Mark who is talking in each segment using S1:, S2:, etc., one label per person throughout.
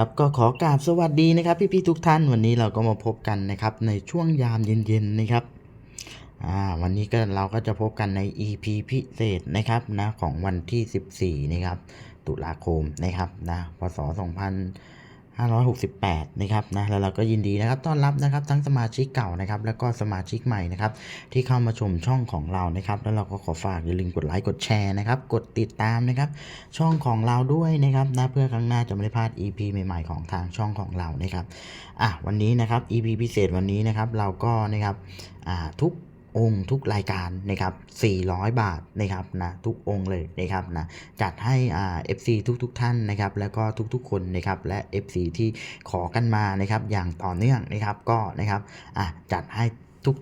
S1: ครับก็ขอกราบสวัสดีนะครับพี่ๆทุกท่านวันนี้เราก็มาพบกันนะครับในช่วงยามเย็นๆนะครับอ่าวันนี้ก็เราก็จะพบกันใน EP พิเศษนะครับนะของวันที่ 14 นะครับ ตุลาคมนะครับนะพศ 568 นะครับนะแล้วเราก็ยินดีนะครับต้อนรับนะครับทั้งสมาชิกเก่านะครับแล้วก็สมาชิกใหม่นะครับที่เข้ามาชมช่องของเรานะครับแล้วเราก็ขอฝากอย่าลืมกดไลค์กดแชร์นะครับกดติดตามนะครับช่องของเราด้วยนะครับนะเพื่อครั้งหน้าจะไม่ได้พลาด EP ใหม่ๆของทางช่องของเรานะครับอะวันนี้นะครับ EP พิเศษวันนี้นะครับเราก็นะครับอ่าทุก องค์ทุกรายการนะครับ400 บาทนะครับนะทุกองค์เลยนะครับนะจัดให้อ่า FC ทุกๆทท่านนะครับแล้วก็ทุกๆคนนะครับและ FC ที่ขอกันมานะครับอย่างต่อเนื่องนะครับก็นะครับอะจัดให้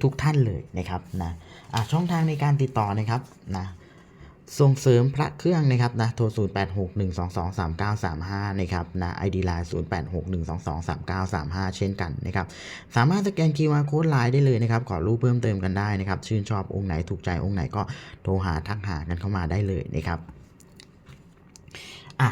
S1: ทุกๆทท่านเลยนะครับนะอะช่องทางในการติดต่อนะครับนะ ส่งเสริมพระเครื่องนะครับนะโทร 0 8 6 1 2 2 3 9 3 5 นะครับนะ ID Line 0 8 6 1 2 2 3 9 3 5 เช่นกันนะครับสามารถสแกน QR Code ไลน์ได้เลยนะครับขอรูปเพิ่มเติมกันได้นะครับ ชื่นชอบองค์ไหนถูกใจองค์ไหนก็โทรหาทักหากันเข้ามาได้เลยนะครับอะ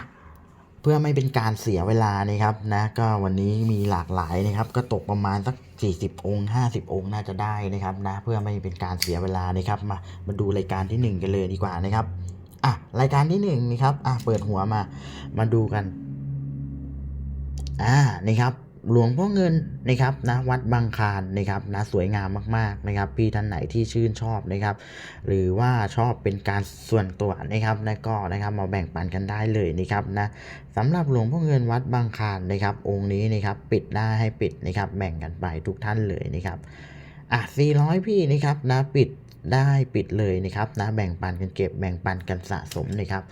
S1: เพื่อไม่เป็นการเสียเวลานะครับนะก็วันนี้มีหลากหลายนะครับ ก็ตกประมาณสัก 40 องค์ 50 องค์น่าจะได้นะครับนะเพื่อไม่เป็นการเสียเวลานะครับมามาดูรายการที่ 1 กันเลยดีกว่านะครับอะรายการที่1นะครับอะเปิดหัวมามาดูกันอ่านี่ครับ หลวงพ่อเงินนะครับนะวัดบางคานนะครับนะสวยงามมากๆนะครับ พี่ท่านไหนที่ชื่นชอบนะครับ หรือว่าชอบเป็นการส่วนตัวนะครับนะก็นะครับมาแบ่งปันกันได้เลยนะครับนะสำหรับหลวงพ่อเงินวัดบางคานนะครับ องค์นี้นะครับปิดได้ให้ปิดนะครับ แบ่งกันไปทุกท่านเลยนะครับอะ400 พี่นะครับนะปิดได้ปิดเลยนะครับนะแบ่งปันกันเก็บแบ่งปันกันสะสมนะครับ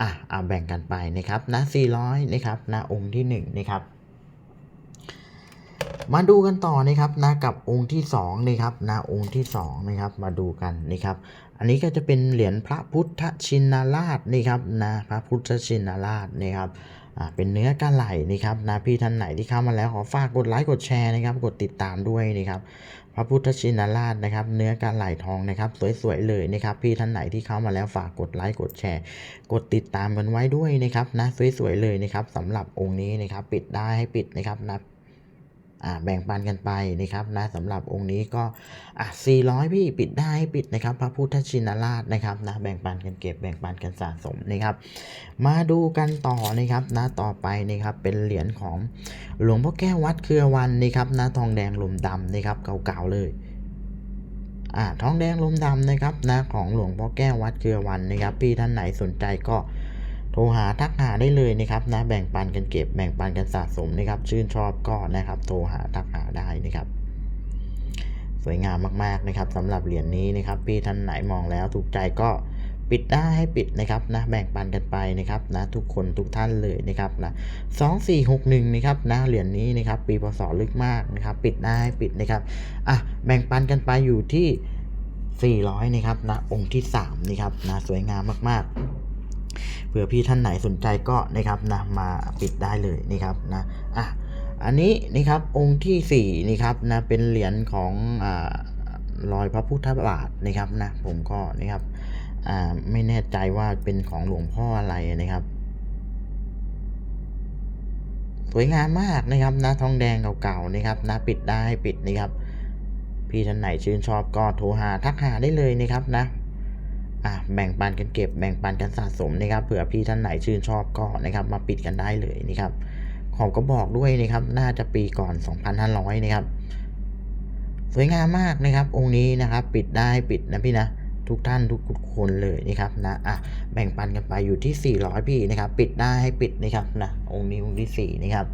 S1: อะเอาแบ่งกันไปนะครับนะ400นะครับนะองค์ที่หนึ่งนะครับ มาดูกันต่อนะครับนะกับองค์ที่2นะครับนะองค์ที่2นะครับมาดูกันนะครับอันนี้ก็จะเป็นเหรียญพระพุทธชินราชนะครับนะพระพุทธชินราชนะครับเป็นเนื้อกระไหลนะครับนะพี่ท่านไหนที่เข้ามาแล้วขอฝากกดไลค์กดแชร์นะครับกดติดตามด้วยนะครับพระพุทธชินราชนะครับ เนื้อกระไหลทองนะครับ สวยๆเลยนะครับ พี่ท่านไหนที่เข้ามาแล้วฝากกดไลค์กดแชร์ กดติดตามกันไว้ด้วยนะครับนะสวยๆเลยนะครับสำหรับองค์นี้นะครับ ปิดได้ให้ปิดนะครับนะ แบ่งปันกันไปนะครับนะสำหรับองค์นี้ก็อะ400 พี่ปิดได้ปิดนะครับ พระพุทธชินราชนะครับนะแบ่งปันกันเก็บแบ่งปันกันสะสมนะครับ มาดูกันต่อนะครับนะต่อไปนะครับเป็นเหรียญของหลวงพ่อแก้ววัดเครือวันนะครับนะทองแดงลมดำนะครับเก่าๆเลยอ่าทองแดงลมดำนะครับนะของหลวงพ่อแก้ววัดเครือวันนะครับพี่ท่านไหนสนใจก็ ทรหาทักหาได้เลยนะครับนะแบ่งปันกันเก็บแบ่งปันกันสะสมนะครับ ชื่นชอบก็นะครับ โทรหาทักหาได้นะครับสวยงามมากๆนะครับสำหรับเหรียญนี้นะครับพี่ท่านไหนมองแล้วถูกใจก็ปิดได้ให้ปิดนะครับนะแบ่งปันกันไปนะครับนะทุกคนทุกท่านเลยนะครับนะสองสี่หกหนึ่งนะครับนะเหรียญนี้นะครับปีพศลึกมากนะครับ ปิดได้ให้ปิดนะครับอะแบ่งปันกันไปอยู่ที่ 400นะครับนะองค์ที่3นะครับนะสวยงามมากๆ เผื่อพี่ท่านไหนสนใจก็นะครับนะมาปิดได้เลยนะครับนะอะอันนี้นะครับองค์ที่สี่นี่ครับนะเป็นเหรียญของอ่ารอยพระพุทธบาทนะครับนะผมก็นะครับอ่าไม่แน่ใจว่าเป็นของหลวงพ่ออะไรนะครับ สวยงามมากนะครับนะทองแดงเก่าๆนะครับนะปิดได้ปิดนะครับพี่ท่านไหนชื่นชอบก็โทรหาทักหาได้เลยนะครับนะ อะแบ่งปันกันเก็บแบ่งปันกันสะสมนะครับเผื่อพี่ท่านไหนชื่นชอบก็นะครับ มาปิดกันได้เลยนะครับขอบก็บอกด้วยนะครับ น่าจะปีก่อน 2,500 นะครับ สวยงามมากนะครับ องค์นี้นะครับ ปิดได้ปิดนะพี่นะทุกท่านทุกคนเลยนะครับนะอะแบ่งปันกันไปอยู่ที่ 400 พี่นะครับ ปิดได้ให้ปิดนะครับนะองค์นี้องค์ที่ 4 นะครับ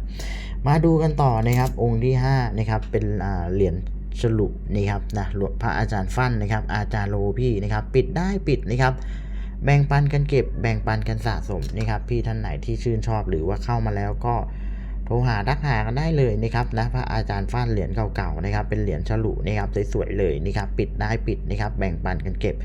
S1: มาดูกันต่อนะครับ องค์ที่5นะครับเป็นอ่าเหรียญ ฉลุปนี่ครับนะหลวงพระอาจารย์ฟั่นนะครับ อาจารย์โลพี่นะครับ ปิดได้ปิดนะครับ แบ่งปันกันเก็บ แบ่งปันกันสะสมนะครับ พี่ท่านไหนที่ชื่นชอบหรือว่าเข้ามาแล้วก็โทรหาทักหากันได้เลยนะครับนะพระอาจารย์ฟั่นเหรียญเก่าๆนะครับ เป็นเหรียญฉลุนะครับสวยๆเลยนะครับ ปิดได้ปิดนะครับ แบ่งปันกันเก็บ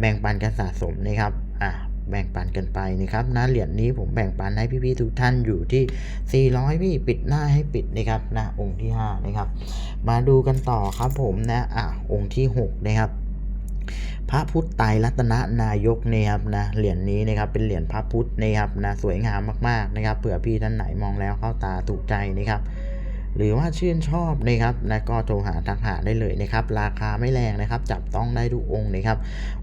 S1: แบ่งปันกันสะสมนะครับอะ แบ่งปันกันไปนะครับนะเหรียญนี้ผมแบ่งปันให้พี่ๆทุกท่านอยู่ที่ 400 พี่ปิดหน้าให้ปิดนะครับนะองค์ที่ 5 นะครับ มาดูกันต่อครับผมนะอะองค์ที่ 6 นะครับพระพุทธไตรรัตนนายกนี่ครับนะเหรียญนี้นะครับเป็นเหรียญพระพุทธนะครับนะสวยงามมากๆนะครับเผื่อพี่ท่านไหนมองแล้วเข้าตาถูกใจนะครับ หรือว่าชื่นชอบนะครับนะก็โทรหาทักหาได้เลยนะครับ ราคาไม่แรงนะครับ จับต้องได้ทุกองค์นะครับ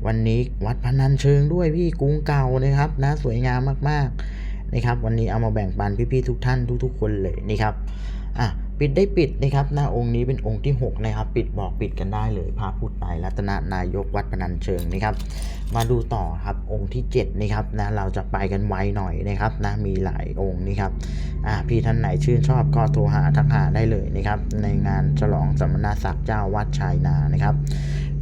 S1: วันนี้วัดพนัญเชิงด้วยพี่กรุงเก่านะครับนะสวยงามมากๆนะครับ วันนี้เอามาแบ่งปันพี่ๆทุกท่านทุก ๆ คนเลยนะครับอะ ปิดได้ปิดนะครับหน้าองค์นี้เป็นองค์ที่ 6 นะครับ ปิดบอกปิดกันได้เลยพระพุทธไตรรัตนนายกวัดพนันเชิงนะครับ มาดูต่อครับองค์ที่7นะครับนะเราจะไปกันไวหน่อยนะครับนะมีหลายองค์นี่ครับอ่าพี่ท่านไหนชื่นชอบก็โทรหาทักหาได้เลยนะครับในงานฉลองสมนาศักดิ์เจ้าวัดชายนานะครับ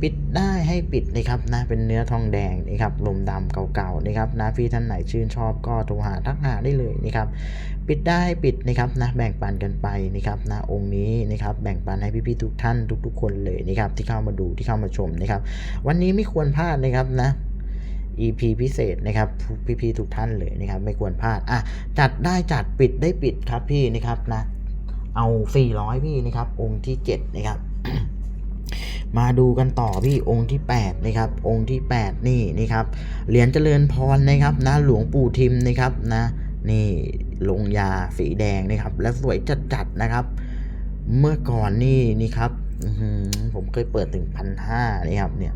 S1: ปิดได้ให้ปิดนะครับนะเป็นเนื้อทองแดงนะครับลมดำเก่าๆนะครับนะพี่ท่านไหนชื่นชอบก็โทรหาทักหาได้เลยนะครับปิดได้ให้ปิดนะครับนะแบ่งปันกันไปนะครับนะองค์นี้นะครับแบ่งปันให้พี่ๆทุกท่านทุก ๆ คนเลยนะครับที่เข้ามาดูที่เข้ามาชมนะครับวันนี้ไม่ควรพลาดนะครับนะ EP พิเศษนะครับพี่ๆทุกท่านเลยนะครับไม่ควรพลาดอะจัดได้จัดปิดได้ปิดครับพี่นะครับนะเอา 400 พี่นะครับองค์ที่ 7 นะครับ มาดูกันต่อพี่องค์ที่8นะครับองค์ที่ 8 นี่นี่ครับเหรียญเจริญพรนะครับนะหลวงปู่ทิมนะครับนะนี่ลงยาสีแดงนะครับ และสวยจัดๆนะครับ เมื่อก่อนนี่นี่ครับผมเคยเปิดถึงพันห้านี่ครับเนี่ย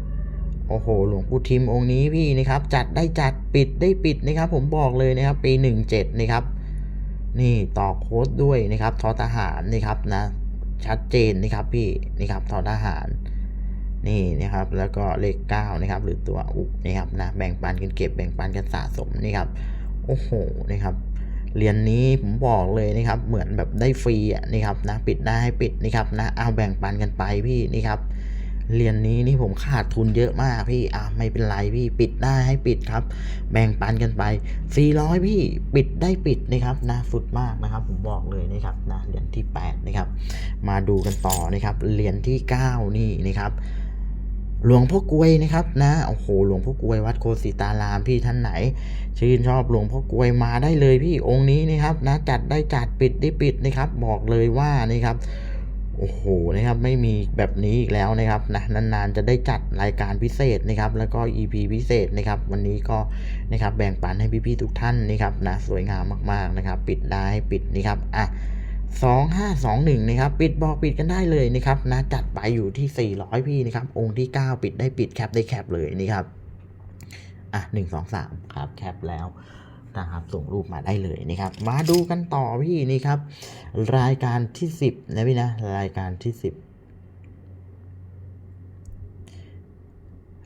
S1: โอ้โหหลวงปู่ทิมองค์นี้พี่นะครับ จัดได้จัดปิดได้ปิดนะครับ ผมบอกเลยนะครับ ปีหนึ่งเจ็ดนะครับ นี่ต่อโค้ดด้วยนะครับทอทหารนี่ครับนะ ชัดเจนนะครับพี่นี่ครับทอทหารนี่นะครับแล้วก็เลขเก้านะครับหรือตัวอุกนะครับนะแบ่งปันกันเก็บแบ่งปันกันสะสมนี่ครับโอ้โหนะครับเหรียญนนี้ผมบอกเลยนะครับเหมือนแบบได้ฟรีอะนี่ครับนะปิดได้ให้ปิดนี่ครับนะเอาแบ่งปันกันไปพี่นี่ครับ เรียนนี้นี่ผมขาดทุนเยอะมากพี่อะไม่เป็นไรพี่ปิดได้ให้ปิดครับ แบ่งปันกันไป400พี่ปิดได้ปิดนะครับนะสุดมากนะครับ ผมบอกเลยนะครับนะเหรียญที่8นะครับ มาดูกันต่อนะครับเหรียญที่ 9 นี่นะครับหลวงพ่อกวยนะครับนะโอ้โหหลวงพ่อกวยวัดโคสิตารามพี่ท่านไหน ชื่นชอบหลวงพ่อกวยมาได้เลยพี่องค์นี้นะครับนะจัดได้จัดปิดได้ปิดนะครับ บอกเลยว่านี่ครับ โอ้โหนะครับไม่มีแบบนี้อีกแล้วนะครับนะนานๆจะได้จัดรายการพิเศษนะครับ แล้วก็ EP พิเศษนะครับ วันนี้ก็นะครับแบ่งปันให้พี่ๆทุกท่านนะครับนะสวยงามมากๆนะครับ ปิดได้ปิดนี่ครับอะสองห้าสองหนึ่งนะครับปิดบอกปิดกันได้เลยนะครับนะจัดไปอยู่ที่ 400 พี่นะครับ องค์ที่ 9 ปิดได้ปิดแคปได้แคปเลยนี่ครับอะหนึ่งสองสามครับแคปแล้ว นะครับ ส่งรูปมาได้เลยนะครับ มาดูกันต่อพี่นี่ครับ รายการที่ 10 นะพี่นะ รายการที่ 10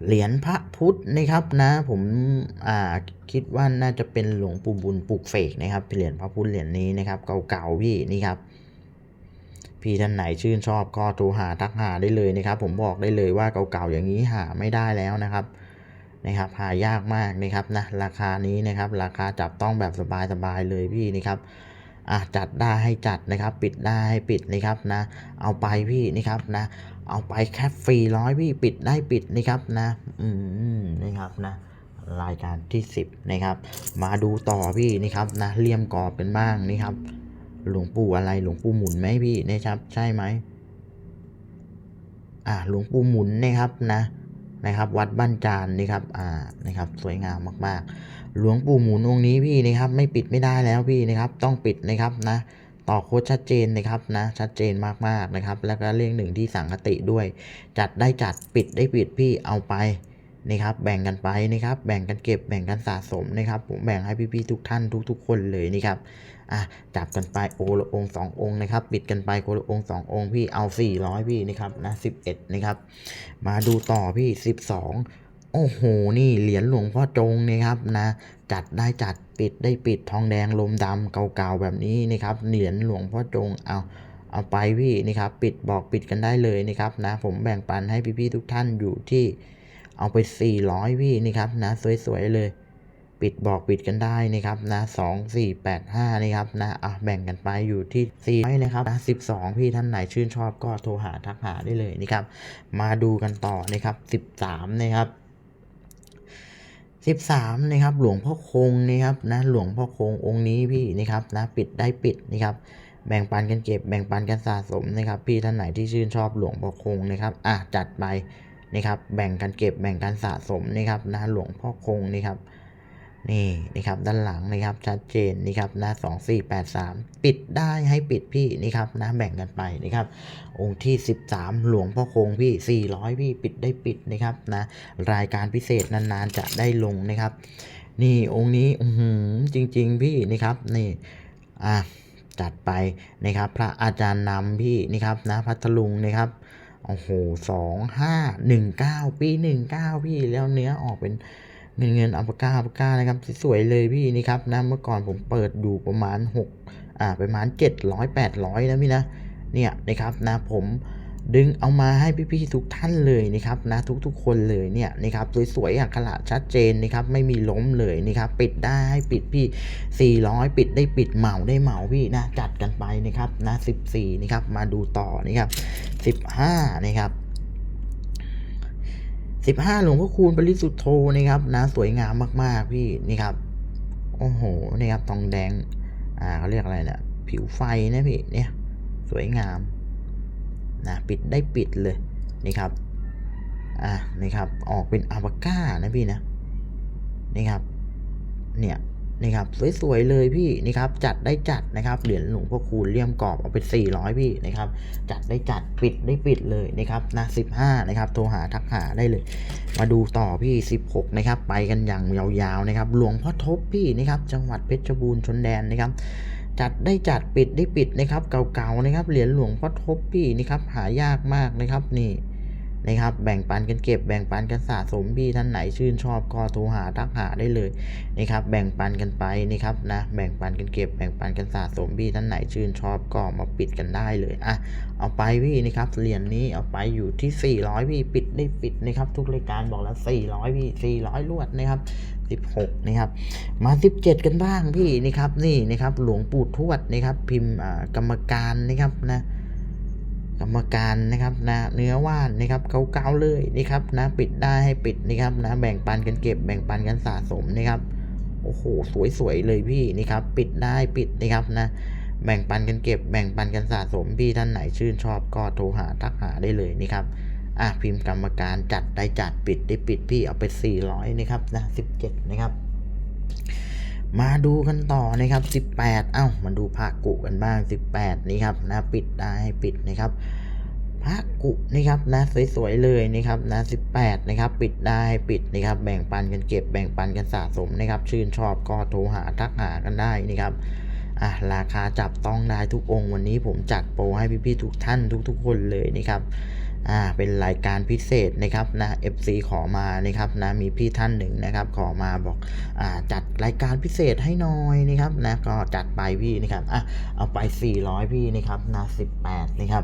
S1: เหรียญพระพุทธนะครับนะผมอ่าคิดว่าน่าจะเป็นหลวงปู่บุญปลูกเสกนะครับเหรียญพระพุทธเหรียญนี้นะครับเก่าๆพี่นี่ครับ พี่ท่านไหนชื่นชอบก็โทรหาทักหาได้เลยนะครับ ผมบอกได้เลยว่าเก่าๆอย่างนี้หาไม่ได้แล้วนะครับ นะครับหายากมากนะครับนะราคานี้นะครับราคาจับต้องแบบสบายๆเลยพี่นะครับอะจัดได้ให้จัดนะครับ ปิดได้ให้ปิดนะครับนะ เอาไปพี่นะครับนะ เอาไปแค่ฟรีร้อยพี่ปิดได้ปิดนะครับนะ อืมนะครับนะรายการที่ 10 นะครับ มาดูต่อพี่นะครับนะเลี่ยมกรอบเป็นบ้างนี่ครับ หลวงปู่อะไรหลวงปู่หมุนไหมพี่นะครับ ใช่ไหมอ่าหลวงปู่หมุนนะครับนะ นะครับ วัดบ้านจานนี่ครับอ่านะครับสวยงามมากๆ หลวงปู่หมุนองค์นี้พี่นะครับ ไม่ปิดไม่ได้แล้วพี่นะครับ ต้องปิดนะครับนะต่อโค้ดชัดเจนนะครับนะชัดเจนมากๆนะครับ แล้วก็เรื่องหนึ่งที่สังคติด้วย จัดได้จัดปิดได้ปิดพี่เอาไปนะครับแบ่งกันไปนะครับ แบ่งกันเก็บแบ่งกันสะสมนะครับ ผมแบ่งให้พี่ๆทุกท่านทุก ๆ คนเลยนี่ครับ อะจับกันไปโอละองสององค์นะครับปิดกันไปคนละองสององค์พี่เอา400พี่นะครับนะ11นะครับ มาดูต่อพี่12โอ้โห นี่เหรียญหลวงพ่อจงนะครับนะ จัดได้จัดปิดได้ปิดทองแดงลมดำเก่าๆแบบนี้นะครับ เหรียญหลวงพ่อจงเอาเอาไปพี่นี่ครับ ปิดบอกปิดกันได้เลยนะครับนะ ผมแบ่งปันให้พี่ๆทุกท่านอยู่ที่เอาไป 400พี่นี่ครับนะ สวยๆเลย ปิดบอกปิดกันได้นะครับนะสองสี่แปดห้านี่ครับนะอะแบ่งกันไปอยู่ที่สี่นะครับนะสิบสองพี่ท่านไหนชื่นชอบก็โทรหาทักหาได้เลยนะครับ มาดูกันต่อนะครับสิบสามนะครับสิบสามนะครับหลวงพ่อคงนะครับนะหลวงพ่อคงองค์นี้พี่นะครับนะปิดได้ปิดนะครับ แบ่งปันกันเก็บแบ่งปันกันสะสมนะครับพี่ท่านไหนที่ชื่นชอบหลวงพ่อคงนะครับอะจัดไปนะครับแบ่งกันเก็บแบ่งกันสะสมนะครับนะหลวงพ่อคงนี่ครับ นี่นะครับด้านหลังนะครับชัดเจนนี่ครับนะสองสี่แปดสามปิดได้ให้ปิดพี่นี่ครับนะแบ่งกันไปนะครับ องค์ที่สิบสามหลวงพ่อคงพี่สี่ร้อยพี่ปิดได้ปิดนะครับนะรายการพิเศษนานๆจะได้ลงนะครับ นี่องค์นี้อือหือจริง ๆ พี่นี่ครับนี่อะจัดไปนะครับพระอาจารย์นำพี่นี่ครับนะพัทลุงนะครับโอ้โหสองห้าหนึ่งเก้าปีหนึ่งเก้าพี่แล้วเนื้อออกเป็น เงินเงินอัปากาอัปากานะครับสวยเลยพี่นี่ครับนะเมื่อก่อนผมเปิดอยู่ประมาณ6อ่าประมาณ 700 800นะพี่นะเนี่ยนะครับนะผมดึงเอามาให้พี่ๆทุกท่านเลยนะครับนะทุกๆคนเลยเนี่ยนะครับสวยๆอักขระชัดเจนนะครับไม่มีล้มเลยนะครับปิดได้ให้ปิดพี่ 400 ปิดได้ปิดเหมาได้เหมาพี่นะจัดกันไปนะครับนะ14นะครับมาดูต่อนะครับ15นะครับ สิบห้าหลวงพ่อคูณปริสุทธโธนะครับนะสวยงามมากๆพี่นี่ครับโอ้โหนี่ครับทองแดงอ่าเขาเรียกอะไรเนี่ยผิวไฟนะพี่เนี่ยสวยงามนะปิดได้ปิดเลยนี่ครับอ่านี่ครับออกเป็นอาบาก้านะพี่นะนี่ครับเนี่ย นี่ครับสวยๆเลยพี่นี่ครับจัดได้จัดนะครับเหรียญหลวงพ่อคูณเลี่ยมกรอบเอาเป็น400 พี่นะครับจัดได้จัดปิดได้ปิดเลยนะครับนะ15นะครับโทรหาทักหาได้เลย มาดูต่อพี่ 16นะครับไปกันอย่างยาวๆนะครับหลวงพ่อทบพี่นะครับจังหวัดเพชรบูรณ์ชนแดนนะครับจัดได้จัดปิดได้ปิดนะครับเก่าๆนะครับเหรียญหลวงพ่อทบพี่นี่ครับหายากมากนะครับนี่ นะครับ แบ่งปันกันเก็บแบ่งปันกันสะสมพี่ท่านไหนชื่นชอบก็โทรหาทักหาได้เลยนะครับ แบ่งปันกันไปนะครับนะแบ่งปันกันเก็บแบ่งปันกันสะสมพี่ท่านไหนชื่นชอบก็มาปิดกันได้เลยอะเอาไปพี่นะครับเหรียญนี้เอาไปอยู่ที่ 400 พี่ปิดได้ปิดนะครับ ทุกรายการบอกแล้ว 400 พี่ 400 ลวดนะครับ16นะครับมา 17 กันบ้างพี่นี่ครับนี่นะครับหลวงปู่ทวดนะครับพิมพ์กรรมการนะครับนะ กรรมการนะครับนะเนื้อว่านนะครับเก่าๆเลยนี่ครับนะปิดได้ให้ปิดนะครับนะแบ่งปันกันเก็บแบ่งปันกันสะสมนะครับโอ้โหสวยๆเลยพี่นี่ครับปิดได้ปิดนะครับนะแบ่งปันกันเก็บแบ่งปันกันสะสมพี่ท่านไหนชื่นชอบก็โทรหาทักหาได้เลยนี่ครับอะพิมพ์กรรมการจัดได้จัดปิดได้ปิดพี่เอาไป 400นะครับนะ17 นะครับ มาดูกันต่อนะครับ 18 เอ้ามาดูภาคกุกันบ้าง 18 นี่ครับนะปิดได้ให้ปิดนะครับภาคกุนี่ครับนะสวยๆเลยนะครับนะ18 นะครับ ปิดได้ให้ปิดนะครับ แบ่งปันกันเก็บแบ่งปันกันสะสมนะครับ ชื่นชอบก็โทรหาทักหากันได้นะครับอะราคาจับต้องได้ทุกองค์วันนี้ผมจัดโปรให้พี่ๆทุกท่านทุกๆคนเลยนะครับ อ่าเป็นรายการพิเศษนะครับนะ FC ขอมานะครับนะมีพี่ท่านหนึ่งนะครับขอมาบอกอ่าจัดรายการพิเศษให้หน่อยนะครับนะก็จัดไปพี่นะครับอะเอาไป 400 พี่นะครับนะ18นะครับ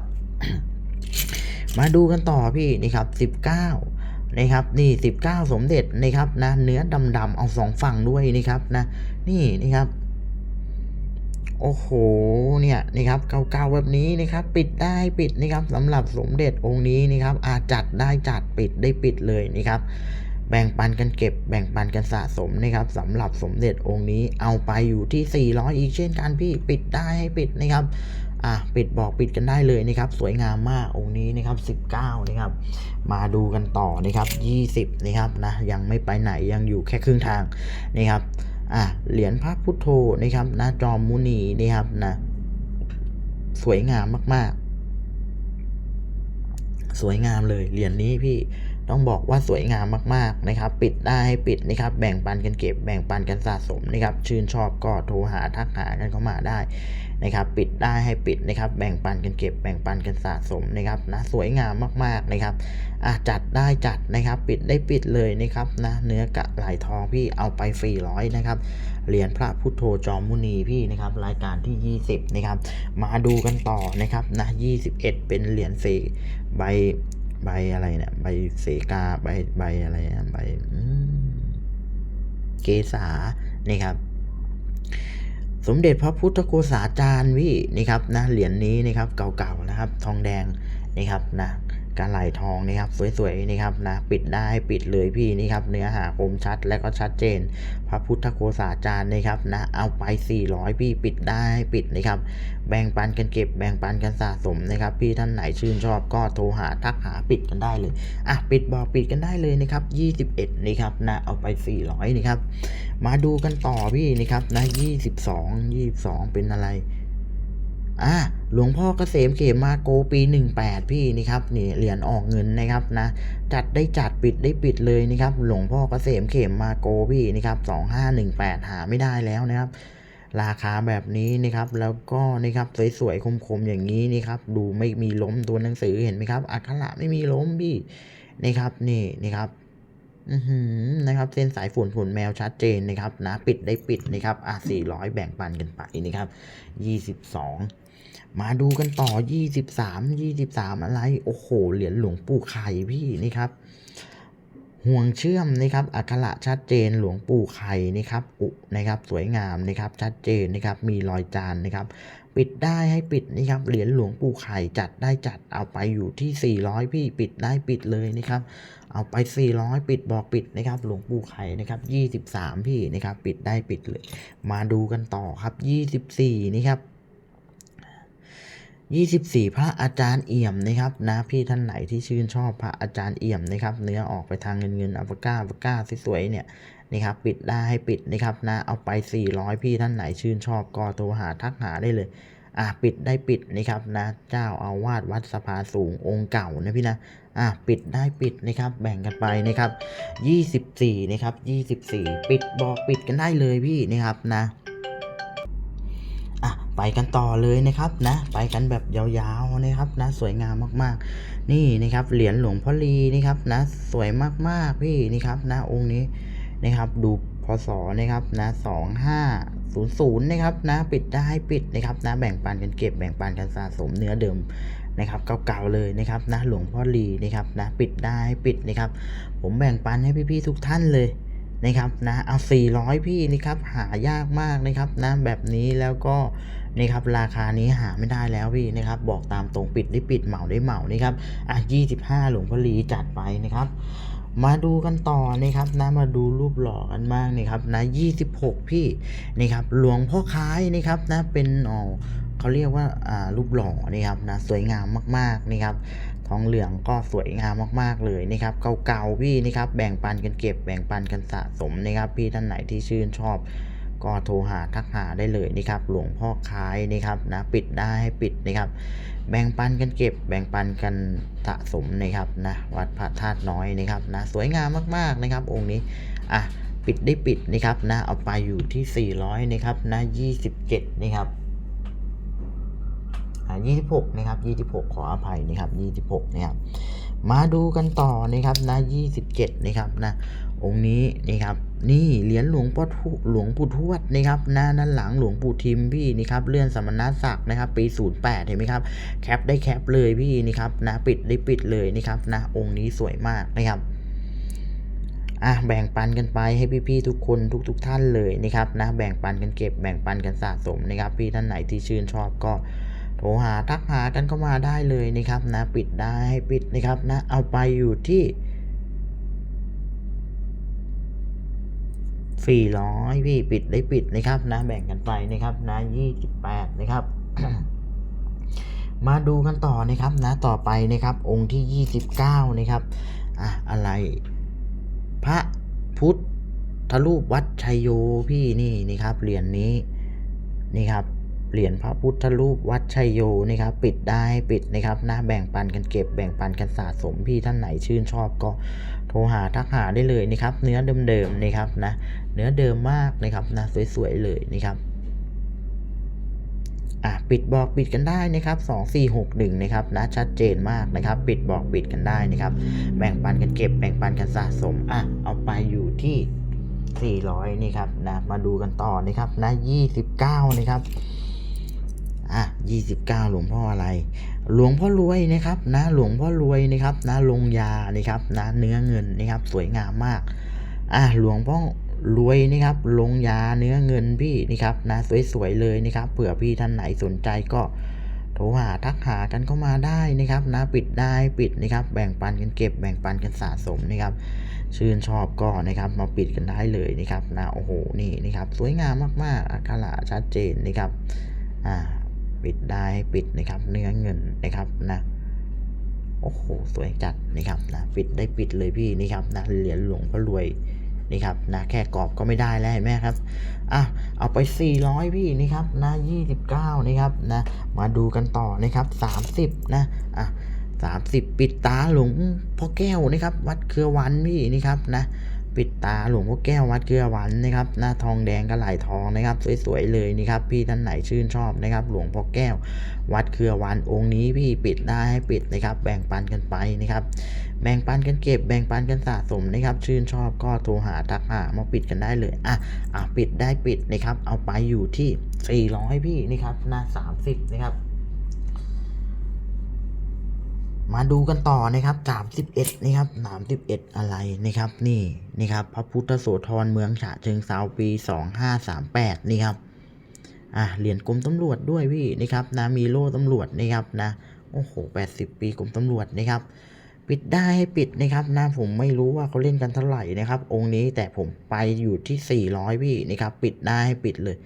S1: มาดูกันต่อพี่นี่ครับ 19นะครับนี่ 19 สมเด็จนะครับนะเนื้อดำๆเอาสองฝั่งด้วยนะครับนะนี่นี่ครับ โอ้โห เนี่ยนี่ครับเก่าๆแบบนี้นะครับปิดได้ปิดนะครับสำหรับสมเด็จองค์นี้นะครับอาจัดได้จัดปิดได้ปิดเลยนะครับแบ่งปันกันเก็บแบ่งปันกันสะสมนะครับสำหรับสมเด็จองค์นี้เอาไปอยู่ที่ 400 อีกเช่นกันพี่ปิดได้ให้ปิดนะครับอะปิดบอกปิดกันได้เลยนะครับ สวยงามมากองค์นี้นะครับ 19นะครับ มาดูกันต่อนะครับ 20นะครับนะยังไม่ไปไหนยังอยู่แค่ครึ่งทางนะครับ อะเหรียญพระพุทโธนะครับนะจอมมุนีนะครับนะสวยงามมาก ๆ สวยงามเลยเหรียญนี้พี่ต้องบอกว่าสวยงามมากๆนะครับ ปิดได้ให้ปิดนะครับ แบ่งปันกันเก็บแบ่งปันกันสะสมนะครับ ชื่นชอบก็โทรหาทักหากันเข้ามาได้ นะครับปิดได้ให้ปิดนะครับแบ่งปันกันเก็บแบ่งปันกันสะสมนะครับนะสวยงามมากๆนะครับอะจัดได้จัดนะครับปิดได้ปิดเลยนะครับนะเนื้อกะไหลทองพี่เอาไปฟรีร้อยนะครับเหรียญพระพุทโธจอมมุนีพี่นะครับรายการที่ 20นะครับมาดูกันต่อนะครับนะ21 เป็นเหรียญเฟใบใบอะไรเนี่ยใบเสกาใบใบอะไรนะใบเกษานี่ครับ สมเด็จพระพุทธโฆษาจารย์วินี่ครับนะเหรียญนี้นะครับเก่าๆนะครับ ทองแดงนี่ครับนะ กระไหลทองนะครับสวยๆนะครับนะปิดได้ปิดเลยพี่นี่ครับเนื้อหาคมชัดและก็ชัดเจน พระพุทธโฆษาจารย์นะครับนะเอาไป 400 พี่ปิดได้ปิดนะครับแบ่งปันกันเก็บแบ่งปันกันสะสมนะครับพี่ท่านไหนชื่นชอบก็โทรหาทักหาปิดกันได้เลยอะปิดบอกปิดกันได้เลยนะครับ21นะครับนะเอาไป 400นะครับมาดูกันต่อพี่นะครับนะ22 22 เป็นอะไร อะหลวงพ่อเกษมเขมมาโกปี 18 พี่นี่ครับนี่เหรียญออกเงินนะครับนะจัดได้จัดปิดได้ปิดเลยนะครับหลวงพ่อเกษมเขมมาโกพี่นะครับ2518 หาไม่ได้แล้วนะครับ ราคาแบบนี้นะครับแล้วก็นะครับสวยๆคมๆอย่างนี้นี่ครับดูไม่มีล้มตัวหนังสือเห็นไหมครับอักขระไม่มีล้มพี่นี่ครับนี่นี่ครับอือหือนะครับเส้นสายฝนฝนแมวชัดเจนนะครับนะปิดได้ปิดนะครับอะ400 แบ่งปันกันไปนะครับ22 มาดูกันต่อ 23 23 อะไร โอ้โห เหรียญหลวงปู่ไข่พี่นี่ครับ ห่วงเชื่อมนะครับ อักขระชัดเจนหลวงปู่ไข่นะครับ อุนะครับ สวยงามนะครับ ชัดเจนนะครับ มีรอยจานนะครับ ปิดได้ให้ปิดนะครับ เหรียญหลวงปู่ไข่จัดได้จัด เอาไปอยู่ที่ 400 พี่ปิดได้ปิดเลยนะครับ เอาไป 400 ปิดบอกปิดนะครับ หลวงปู่ไข่นะครับ 23 พี่นะครับ ปิดได้ปิดเลย มาดูกันต่อครับ 24 นี่ครับ 24 พระอาจารย์เอี่ยมนะครับนะพี่ท่านไหนที่ชื่นชอบพระอาจารย์เอี่ยมนะครับเนื้อออกไปทางเงินเงินอัปก้าอัปก้าสวยๆเนี่ยนี่ครับปิดได้ให้ปิดนะครับนะเอาไป 400 พี่ท่านไหนชื่นชอบก็โทรหาทักหาได้เลยอะปิดได้ปิดนะครับนะเจ้าอาวาสวัดสภาสูงองค์เก่านะพี่นะอะปิดได้ปิดนะครับแบ่งกันไปนะครับ 24 นะครับ 24 ปิดบอกปิดกันได้เลยพี่นะครับนะ ไปกันต่อเลยนะครับนะไปกันแบบยาวๆนะครับนะสวยงามมากๆ นี่นะครับเหรียญหลวงพ่อลีนะครับนะสวยมากๆพี่นี่ครับนะองค์นี้นะครับดูพศนะครับนะสองห้าศูนย์ศูนย์นะครับนะปิดได้ปิดนะครับนะแบ่งปันกันเก็บแบ่งปันกันสะสมเนื้อเดิมนะครับเก่าๆเลยนะครับนะหลวงพ่อลีนะครับนะปิดได้ปิดนะครับ ผมแบ่งปันให้พี่ๆทุกท่านเลย นะครับนะเอา 400 พี่นะครับหายากมากนะครับนะแบบนี้แล้วก็นะครับราคานี้หาไม่ได้แล้วพี่นะครับบอกตามตรงปิดได้ปิดเหมาได้เหมานะครับอะ25 หลวงพ่อลีจัดไปนะครับ มาดูกันต่อนะครับนะมาดูรูปหล่อกันมากนะครับนะ26 พี่นะครับหลวงพ่อค้ายนะครับนะเป็นอ๋อเขาเรียกว่าอ่ารูปหล่อนะครับนะสวยงามมากๆนะครับ ทองเหลืองก็สวยงามมากๆเลยนะครับเก่าๆพี่นะครับแบ่งปันกันเก็บแบ่งปันกันสะสมนะครับ พี่ท่านไหนที่ชื่นชอบก็โทรหาทักหาได้เลยนะครับ หลวงพ่อคล้ายนะครับนะปิดได้ให้ปิดนะครับ แบ่งปันกันเก็บ แบ่งปันกันสะสมนะครับนะวัดพระธาตุน้อยนะครับนะสวยงามมากๆนะครับ องค์นี้อะปิดได้ปิดนะครับนะเอาไปอยู่ที่ 400นะครับนะ27นะครับ อ่า26นะครับ26 ขออภัยนะครับ26นะครับมาดูกันต่อนะครับนะ27นะครับนะองค์นี้นะครับนี่เหรียญหลวงพ่อหลวงปู่ทวดนะครับนะด้านหลังหลวงปู่ทิมพี่นี่ครับเลื่อนสมณศักดิ์นะครับ ปี 08 เห็นไหมครับแคปได้แคปเลยพี่นี่ครับนะปิดได้ปิดเลยนี่ครับนะองค์นี้สวยมากนะครับอะแบ่งปันกันไปให้พี่ๆทุกคนทุกๆท่านเลยนะครับนะแบ่งปันกันเก็บแบ่งปันกันสะสมนะครับ พี่ท่านไหนที่ชื่นชอบก็ รหาทักหากันเข้ามาได้เลยนะครับนะปิดได้ให้ปิดนะครับนะเอาไปอยู่ที่ 400พี่ปิดได้ปิดนะครับนะแบ่งกันไปนะครับนะ28 นะครับมาดูกันต่อนะครับนะต่อไปนะครับองค์ที่ 29 นะครับอะอะไร พระพุทธรูปวัดชัยโยพี่นี่นี่ครับเหรียญนี้นี่ครับ เหรียญพระพุทธรูปวัดชัยโยนี่ครับ ปิดได้ปิดนะครับนะแบ่งปันกันเก็บแบ่งปันกันสะสมพี่ท่านไหนชื่นชอบก็โทรหาทักหาได้เลยนะครับ เนื้อเดิมๆนะครับนะเนื้อเดิมมากนะครับนะสวยๆเลยนะครับอะปิดบอกปิดกันได้นะครับ 2 4 6 1นะครับนะชัดเจนมากนะครับ ปิดบอกปิดกันได้นะครับ แบ่งปันกันเก็บ แบ่งปันกันสะสมอะเอาไปอยู่ที่ 400 นี่ครับนะมาดูกันต่อนะครับนะ 29 นะครับ อะ29หลวงพ่ออะไร หลวงพ่อรวยนะครับ นะหลวงพ่อรวยนะครับนะลงยานะครับนะเนื้อเงินนะครับ สวยงามมาก อะหลวงพ่อรวยนะครับ ลงยาเนื้อเงินพี่นี่ครับนะสวยๆเลยนะครับเผื่อพี่ท่านไหนสนใจก็โทรหาทักหากันเข้ามาได้นะครับ นะปิดได้ปิดนะครับ แบ่งปันกันเก็บแบ่งปันกันสะสมนะครับ ชื่นชอบก็นะครับ มาปิดกันได้เลยนะครับนะโอ้โหนี่นะครับ สวยงามมากๆอักขระชัดเจนนะครับอ่า ปิดได้ปิดนะครับ เนื้อเงินนะครับนะโอ้โหสวยจัดนะครับนะปิดได้ปิดเลยพี่นี่ครับนะเหรียญหลวงพ่อรวยนี่ครับนะแค่กรอบก็ไม่ได้แล้วเห็นไหมครับอะเอาไป 400 พี่นี่ครับนะ29นี่ครับนะมาดูกันต่อนะครับ 30นะอะ30 ปิดตาหลวงพ่อแก้วนะครับ วัดเครือวันพี่นี่ครับนะ ปิดตาหลวงพ่อแก้ววัดเครือวันนะครับ หน้าทองแดงกระไหลทองนะครับ สวยๆเลยนี่ครับ พี่ท่านไหนชื่นชอบนะครับ หลวงพ่อแก้ว วัดเครือวันองค์นี้พี่ปิดได้ให้ปิดนะครับ แบ่งปันกันไปนะครับ แบ่งปันกันเก็บแบ่งปันกันสะสมนะครับ ชื่นชอบก็โทรหาทักหามาปิดกันได้เลยอะอะปิดได้ปิดนะครับ เอาไปอยู่ที่400พี่นี่ครับหน้า30นะครับ มาดูกันต่อนะครับ31นะครับ31อะไรนะครับ นี่นี่ครับพระพุทธโสธรเมืองฉะเชิงเซาปี2538นี่ครับอะเหรียญกรมตำรวจด้วยพี่นะครับนะมีโล่ตำรวจนะครับนะโอ้โห80ปีกรมตำรวจนะครับ ปิดได้ให้ปิดนะครับนะผมไม่รู้ว่าเขาเล่นกันเท่าไหร่นะครับ องค์นี้แต่ผมไปอยู่ที่400พี่นะครับ ปิดได้ให้ปิดเลย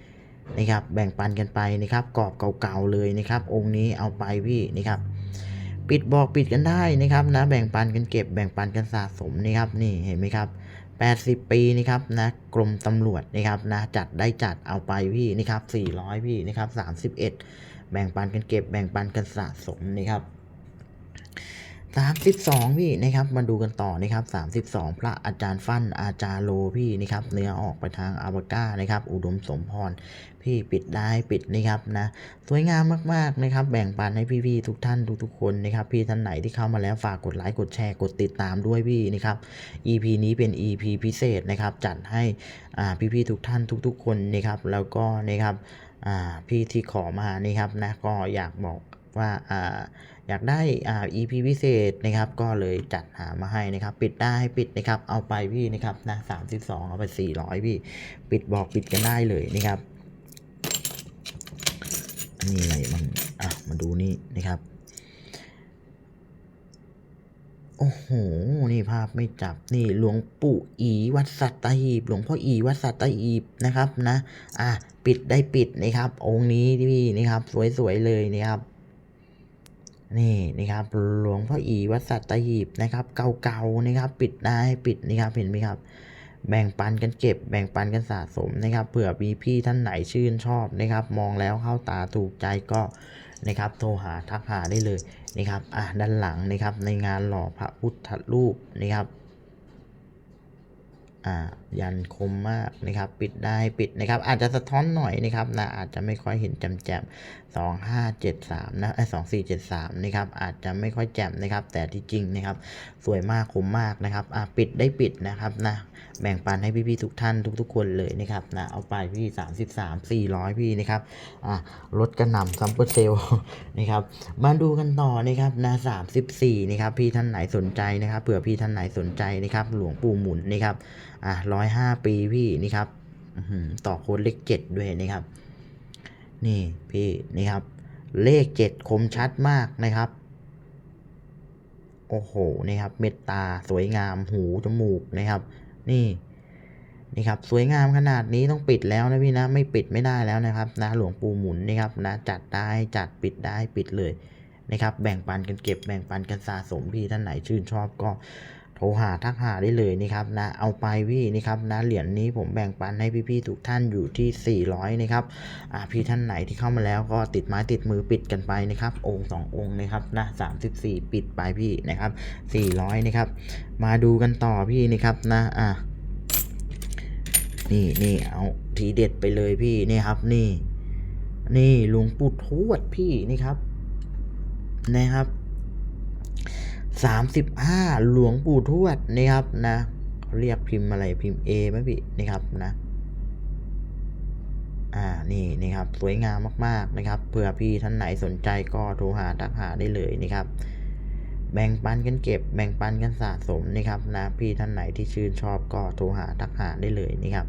S1: นะครับ แบ่งปันกันไปนะครับกรอบเก่าๆเลยนะครับ องค์นี้เอาไปพี่นะครับ ปิดบอกปิดกันได้นะครับนะแบ่งปันกันเก็บแบ่งปันกันสะสมนี่ครับนี่เห็นไหมครับ80 ปีนี่ครับนะกรมตำรวจนะครับนะจัดได้จัดเอาไปพี่นี่ครับ400 พี่นี่ครับ31 แบ่งปันกันเก็บแบ่งปันกันสะสมนี่ครับ32 พี่นะครับมาดูกันต่อนะครับ32 พระอาจารย์ฟั่นอาจารย์โลพี่นะครับเนื้อออกไปทางอาบาก้านะครับอุดมสมพร พี่ปิดได้ปิดนะครับนะสวยงามมากๆนะครับ แบ่งปันให้พี่ๆทุกท่านทุกๆคนนะครับ พี่ท่านไหนที่เข้ามาแล้วฝากกดไลค์กดแชร์กดติดตามด้วยพี่นะครับ EP นี้เป็น EP พิเศษนะครับ จัดให้อ่าพี่ๆทุกท่านทุก ๆ คนนะครับแล้วก็นะครับอ่าพี่ที่ขอมานี่ครับนะก็อยากบอกว่าอ่าอยากได้อ่า EP พิเศษนะครับ ก็เลยจัดหามาให้นะครับ ปิดได้ให้ปิดนะครับ เอาไปพี่นะครับนะ32เอาไป400พี่ ปิดบอกปิดกันได้เลยนะครับ นนี้อะไรมันอะมาดูนี่นะครับ โอ้โห นี่ภาพไม่จับนี่หลวงปู่อีวัดสัตหีบ หลวงพ่ออีวัดสัตหีบนะครับนะ อะปิดได้ปิดนะครับ องค์นี้พี่นะครับ สวยๆเลยนะครับนี่นะครับหลวงพ่ออีวัดสัตหีบนะครับ เก่าๆนะครับ ปิดได้ปิดนะครับเห็นไหมครับ แบ่งปันกันเก็บ แบ่งปันกันสะสมนะครับเผื่อมีพี่ท่านไหนชื่นชอบนะครับ มองแล้วเข้าตาถูกใจก็นะครับโทรหาทักหาได้เลยนะครับอะด้านหลังนะครับในงานหล่อพระพุทธรูปนะครับอ่ายันคมมากนะครับ ปิดได้ปิดนะครับ อาจจะสะท้อนหน่อยนะครับนะอาจจะไม่ค่อยเห็นแจ่มแจ่มสองห้าเจ็ดสามนะไอ้สองสี่เจ็ดสามนะครับอาจจะไม่ค่อยแจ่มนะครับ แต่ที่จริงนะครับ สวยมากคมมากนะครับอ่าปิดได้ปิดนะครับนะแบ่งปันให้พี่ๆทุกท่านทุก ๆ คนเลยนะครับนะเอาไปพี่สามสิบสามสี่ร้อยพี่นะครับอะลดกระหน่ำซัมเปอร์เซลนะครับมาดูกันต่อนะครับนะสามสิบสี่นะครับพี่ท่านไหนสนใจนะครับเผื่อพี่ท่านไหนสนใจนะครับ หลวงปู่หมุนนะครับอะร้อยห้าปีพี่นี่ครับต่อโค้ดเลขเจ็ดด้วยนะครับ นี่พี่นี่ครับ เลขเจ็ดคมชัดมากนะครับ โอ้โหนี่ครับ เม็ดตาสวยงามหูจมูกนะครับ นี่นี่ครับสวยงามขนาดนี้ต้องปิดแล้วนะพี่นะ ไม่ปิดไม่ได้แล้วนะครับนะหลวงปู่หมุนนะครับนะจัดได้จัดปิดได้ปิดเลยนะครับ แบ่งปันกันเก็บแบ่งปันกันสะสมพี่ท่านไหนชื่นชอบก็ โทรหาทักหาได้เลยนะครับนะเอาไปพี่นะครับนะเหรียญนี้ผมแบ่งปันให้พี่ๆทุกท่านอยู่ที่ 400นะครับอ่าพี่ท่านไหนที่เข้ามาแล้วก็ติดไม้ติดมือปิดกันไปนะครับ องค์สององค์นะครับนะ34 ปิดไปพี่นะครับ 400นะครับมาดูกันต่อพี่นะครับนะอะนี่นี่เอาทีเด็ดไปเลยพี่นี่ครับนี่ นี่หลวงปู่ทวดพี่นี่ครับนะครับ สามสิบห้าหลวงปู่ทวดนี่ครับนะเขาเรียกพิมพ์อะไรพิมพ์ A ไหมพี่นี่ครับนะอ่านี่นี่ครับสวยงามมาก ๆ นะครับเผื่อพี่ท่านไหนสนใจก็โทรหาทักหาได้เลยนะครับ แบ่งปันกันเก็บ แบ่งปันกันสะสมนะครับนะพี่ท่านไหนที่ชื่นชอบก็โทรหาทักหาได้เลยนะครับ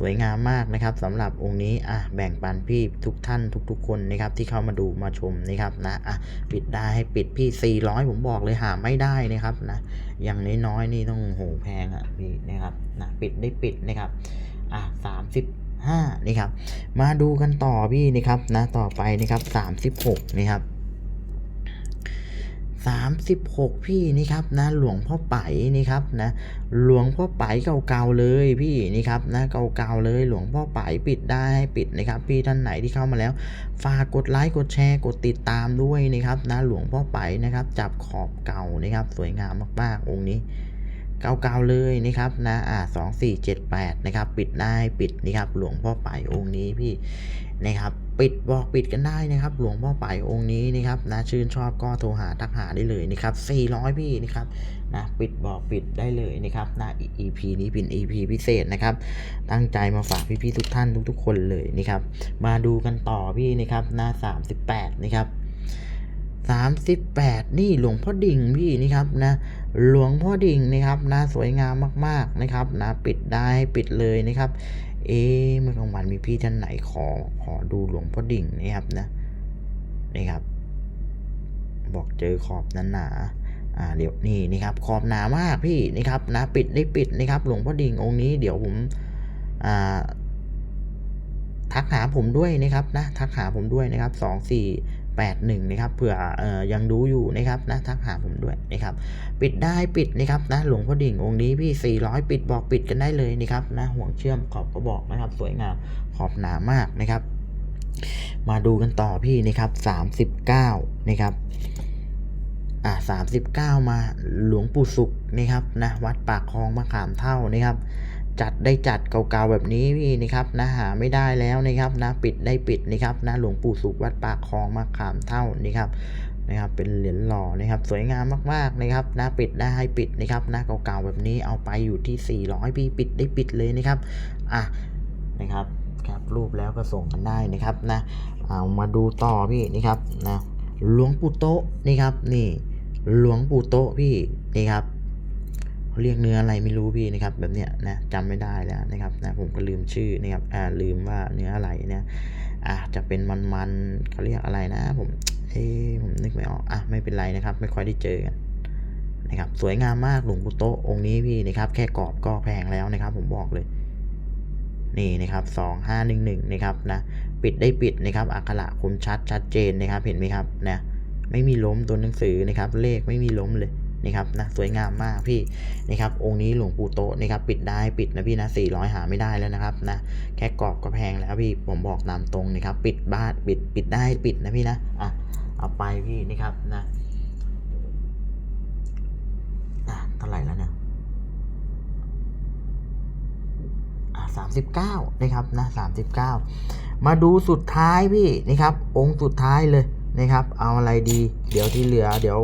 S1: สวยงามมากนะครับสำหรับองค์นี้อะแบ่งปันพี่ทุกท่านทุก ๆ คนนะครับที่เข้ามาดูมาชมนะครับนะอะปิดได้ให้ปิดพี่ 400 ผมบอกเลยหาไม่ได้นะครับนะอย่างน้อยๆนี่ต้องโหแพงอะพี่นะครับนะปิดได้ปิดนะครับอะ35นี่ครับมาดูกันต่อพี่นะครับนะต่อไปนะครับ36นี่ครับ สามสิบหกพี่นี่ครับนะหลวงพ่อไปนี่ครับนะหลวงพ่อไปเก่าๆเลยพี่นี่ครับนะเก่าๆเลยหลวงพ่อไปปิดได้ให้ปิดนะครับพี่ท่านไหนที่เข้ามาแล้ว ฝากกดไลค์กดแชร์กดติดตามด้วยนะครับนะหลวงพ่อไปนะครับ จับขอบเก่านะครับ สวยงามมากๆองค์นี้เก่าๆเลยนะครับนะอ่าสองสี่เจ็ดแปดนะครับ ปิดได้ปิดนี่ครับหลวงพ่อไปองค์นี้พี่นะครับ ปิดบอกปิดกันได้นะครับ หลวงพ่อไปองค์นี้นะครับนะชื่นชอบก็โทรหาทักหาได้เลยนะครับ400 พี่นะครับนะปิดบอกปิดได้เลยนะครับนะ EP นี้เป็น EP พิเศษนะครับ ตั้งใจมาฝากพี่ๆทุกท่านทุกๆคนเลยนะครับ มาดูกันต่อพี่นะครับหน้า38นะครับ38 นี่หลวงพ่อดิ่งพี่นี่ครับนะ หลวงพ่อดิ่งนะครับนะสวยงามมากๆนะครับนะปิดได้ปิดเลยนะครับ เอ๊เมื่อกลางวันมีพี่ท่านไหนขอขอดูหลวงพ่อดิ่งนะครับนะนี่ครับ บอกเจอขอบนั้นหนาอ่าเดี๋ยวนี่นี่ครับ ขอบหนามากพี่นี่ครับนะปิดได้ปิดนะครับ หลวงพ่อดิ่งองค์นี้เดี๋ยวผมอ่าทักหาผมด้วยนะครับนะทักหาผมด้วยนะครับสองสี่ แปดหนึ่งนะครับเผื่อออยังดูอยู่นะครับนะทักหาผมด้วยนะครับปิดได้ปิดนะครับนะหลวงพ่อดิ่งองค์นี้พี่สี่ร้อยปิดบอกปิดกันได้เลยนะครับนะห่วงเชื่อมขอบกระบอกนะครับ สวยงามขอบหนามากนะครับ มาดูกันต่อพี่นะครับสามสิบเก้านะครับอ่าสามสิบเก้ามาหลวงปู่สุขนะครับนะวัดปากคลองมะขามเท่านะครับ จัดได้จัดเก่าๆแบบนี้พี่นะครับนะหาไม่ได้แล้วนะครับนะปิดได้ปิดนะครับนะหลวงปู่สุขวัดปากคลองมะขามเท่านี่ครับนะครับเป็นเหรียญหล่อนะครับสวยงามมากๆนะครับนะปิดได้ให้ปิดนะครับนะเก่าๆแบบนี้เอาไปอยู่ที่ 400พี่ปิดได้ปิดเลยนะครับอะนะครับครับรูปแล้วก็ส่งกันได้นะครับนะเอามาดูต่อพี่นะครับนะหลวงปู่โตะนี่ครับนี่หลวงปู่โตะพี่นี่ครับ เรียกเนื้ออะไรไม่รู้พี่นะครับ แบบเนี้ยนะจำไม่ได้แล้วนะครับนะผมก็ลืมชื่อนะครับอ่าลืมว่าเนื้ออะไรเนี่ยอะจะเป็นมันๆเขาเรียกอะไรนะผมเอ้ผมนึกไม่ออกอะไม่เป็นไรนะครับ ไม่ค่อยได้เจอกันนะครับสวยงามมากหลวงปู่โตองค์นี้พี่นะครับ แค่กรอบก็แพงแล้วนะครับ ผมบอกเลยนี่นะครับสองห้าหนึ่งหนึ่งนะครับนะปิดได้ปิดนะครับอักขระคมชัดชัดเจนนะครับเห็นไหมครับนะไม่มีล้มตัวหนังสือนะครับ เลขไม่มีล้มเลย นะครับนะสวยงามมากพี่นะครับองค์นี้หลวงปู่โตนะครับปิดได้ปิดนะพี่นะ400 หาไม่ได้แล้วนะครับนะแค่กรอบก็แพงแล้วพี่ผมบอกตามตรงนะครับ ปิดบ้านปิดปิดได้ปิดนะพี่นะอะเอาไปพี่นี่ครับนะอะเท่าไหร่แล้วเนี่ยสามสิบเก้านะครับนะสามสิบเก้ามาดูสุดท้ายพี่นะครับ องค์สุดท้ายเลยนะครับ เอาอะไรดี เดี๋ยวที่เหลือ เดี๋ยว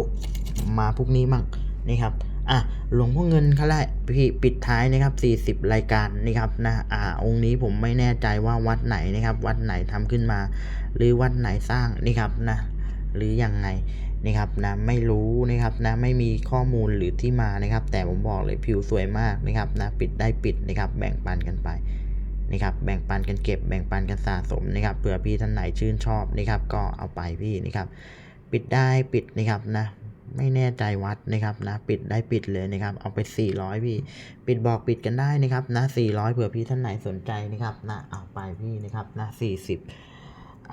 S1: มาพรุ่งนี้มั่งนี่ครับอะหลวงพ่อเงินเขาได้พี่ปิดท้ายนะครับสี่สิบรายการนะครับนะอ่าองค์นี้ผมไม่แน่ใจว่าวัดไหนนะครับ วัดไหนทำขึ้นมา หรือวัดไหนสร้างนี่ครับนะหรือยังไงนะครับนะไม่รู้นะครับนะไม่มีข้อมูลหรือที่มานะครับ แต่ผมบอกเลยผิวสวยมากนะครับนะปิดได้ปิดนะครับ แบ่งปันกันไปนะครับแบ่งปันกันเก็บแบ่งปันกันสะสมนะครับเผื่อพี่ท่านไหนชื่นชอบนะครับ ก็เอาไปพี่นะครับ ปิดได้ปิดนะครับนะ ไม่แน่ใจวัดนะครับนะปิดได้ปิดเลยนะครับ เอาไป 400 พี่ ปิดบอกปิดกันได้นะครับนะ400เผื่อพี่ท่านไหนสนใจนะครับนะเอาไปพี่นะครับนะ40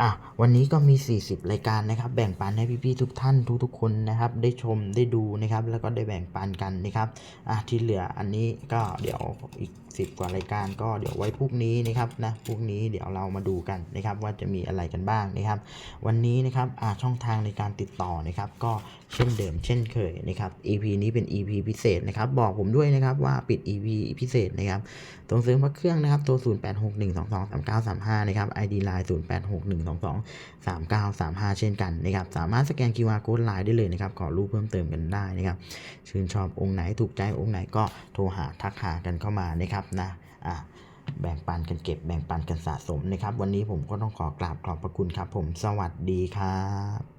S1: อะวันนี้ก็มี 40 รายการนะครับ แบ่งปันให้พี่ๆทุกท่านทุกๆคนนะครับ ได้ชมได้ดูนะครับ แล้วก็ได้แบ่งปันกันนะครับอะที่เหลืออันนี้ก็เดี๋ยวอีก 10 กว่ารายการก็เดี๋ยวไว้พรุ่งนี้นะครับนะพรุ่งนี้เดี๋ยวเรามาดูกันนะครับ ว่าจะมีอะไรกันบ้างนะครับ วันนี้นะครับอ่าช่องทางในการติดต่อนะครับ ก็เช่นเดิมเช่นเคยนะครับ EP นี้เป็น EP พิเศษนะครับ บอกผมด้วยนะครับว่าปิด EP พิเศษนะครับตรงซื้อพระเครื่องนะครับตัว 0861223935 นะครับ ID Line 1 2 2 3 9 3 5 เช่นกันนะครับสามารถสแกน QR Code ไลน์ได้เลยนะครับขอรูปเพิ่มเติมกันได้นะครับชื่นชอบองค์ไหนถูกใจองค์ไหนก็โทรหาทักหากันเข้ามานะครับนะอะแบ่งปันกันเก็บแบ่งปันกันสะสมนะครับ วันนี้ผมก็ต้องขอกราบขอบพระคุณครับ ผมสวัสดีครับ